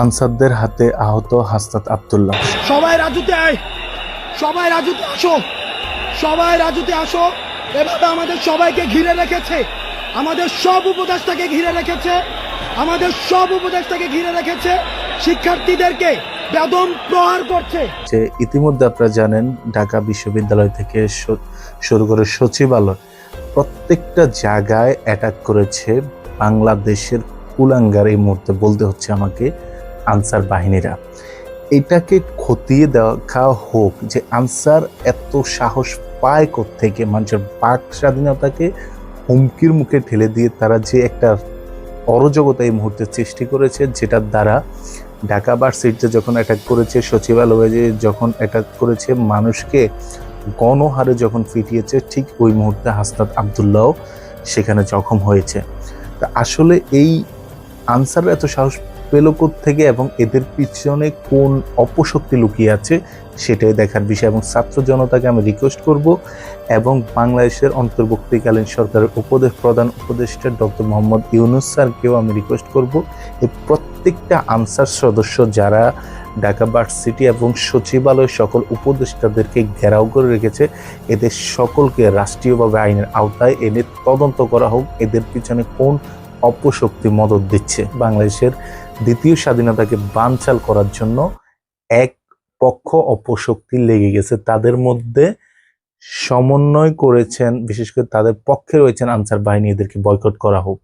আনসারদের হাতে আহত হাসনাত আবদুল্লাহ। সবাই রাজুতে আয়। সবাই রাজুতে আসো। সবাই রাজুতে আসো। এভাবে আমাদের সবাইকে ঘিরে রেখেছে। আমাদের সব উপদেশটাকে ঘিরে রেখেছে। আমাদের সব উপদেশটাকে ঘিরে রেখেছে। শিক্ষার্থীদেরকে বেদম প্রহার করছে। যে ইতিমধ্যে আপনারা জানেন ঢাকা বিশ্ববিদ্যালয় থেকে শুরু করে সচিবালয় প্রত্যেকটা জায়গায় অ্যাটাক করেছে বাংলাদেশের কুলাঙ্গার এই মুহূর্তে বলতে হচ্ছে আমাকে আনসার বাহিনীরা। এটাকে খতিয়ে দেখা হোক যে আনসার এত সাহস পায় থেকে মানুষের বাক স্বাধীনতাকে হুমকির মুখে ঠেলে দিয়ে তারা যে একটা অরজগতা এই মুহূর্তে সৃষ্টি করেছে, যেটার দ্বারা ঢাকা ভার্সিটিতে যখন অ্যাটাক করেছে, সচিবালয়ে যখন অ্যাটাক করেছে, মানুষকে গণহারে যখন ফিটিয়েছে, ঠিক ওই মুহূর্তে হাসনাত আবদুল্লাহ সেখানে জখম হয়েছে। তা আসলে এই আনসার এত সাহস পেল থেকে এবং এদের পিছনে কোন অপশক্তি লুকিয়ে আছে সেটাই দেখার বিষয় এবং ছাত্র জনতাকে আমি রিকোয়েস্ট করব এবং বাংলাদেশের অন্তর্বর্তীকালীন সরকারের উপদেশ প্রধান উপদেষ্টা ডক্টর মোহাম্মদ ইউনুস স্যারকেও আমি রিকোয়েস্ট করব এই প্রত্যেকটা আনসার সদস্য যারা ঢাকা ভার্সিটি এবং সচিবালয় সকল উপদেষ্টাদেরকে ঘেরাও করে রেখেছে, এদের সকলকে রাষ্ট্রীয়ভাবে আইনের আওতায় এনে তদন্ত করা হোক। এদের পিছনে কোন অপশক্তি মদত দিচ্ছে? বাংলাদেশের দ্বিতীয় স্বাধীনতাকে বানচাল করার জন্য এক পক্ষ অপশক্তি লেগে গেছে। তাদের মধ্যে সমন্বয় করেছেন, বিশেষ করে তাদের পক্ষে রয়েছেন আনসার বাহিনী। এদেরকে বয়কট করা হোক।